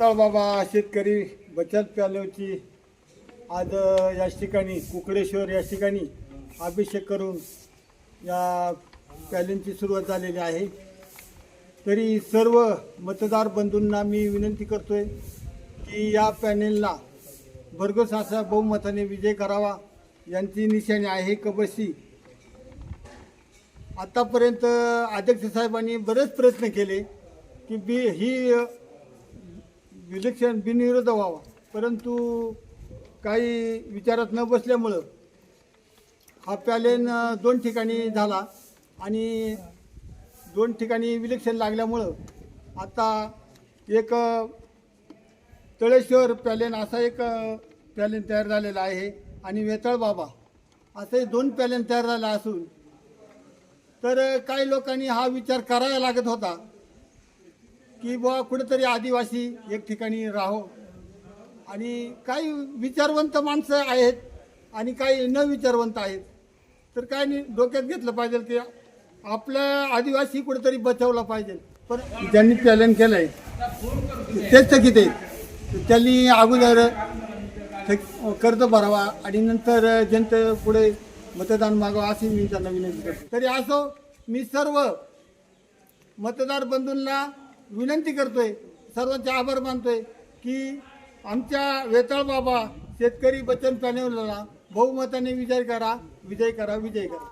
तळबाबा शेतकरी बचत पॅलेवची आज या ठिकाणी कुकडेश्वर या ठिकाणी अभिषेक करून या पॅलेंची सुरुवात झालेली आहे. तरी सर्व मतदार बंधूंना मी विनंती करतोय की या पॅनेलला भरघोस असा बहुमताने विजय करावा यांची निशाणी आहे कबशी आतापर्यंत अध्यक्ष साहेबांनी बरेच प्रयत्न केले की बी ही इलेक्शन बिनविरोध व्हावा. परंतु काही विचारात न बसल्यामुळं हा पॅलेन दोन ठिकाणी झाला आणि दोन ठिकाणी इलेक्शन लागल्यामुळं आता एक तळेश्वर पॅलेन असा एक पॅलेन तयार झालेला आहे आणि वेताळ बाबा असे दोन पॅलेन तयार झाले असून तर काही लोकांनी हा विचार करायला लागत होता. की बुवा कुठेतरी आदिवासी एक ठिकाणी राहो. आणि काही विचारवंत माणसं आहेत आणि काही न विचारवंत आहेत. तर काय नाही डोक्यात घेतलं पाहिजे की आपला आदिवासी कुठेतरी बचावला पाहिजे. पण ज्यांनी चॅलेंज केलं आहे तेच थकीत आहेत. त्यांनी अगोदर कर्ज भरावा आणि नंतर जनते पुढे मतदान मागावा अशी मी त्यांना विनंती करतो. तरी असो मी सर्व मतदार बंधूंना विनंती करतोय सर्वांचे आभार मानतोय की आमच्या वेताळ बाबा शेतकरी बचत पॅनेलला बहुमताने विजय करा विजय करा विजय करा.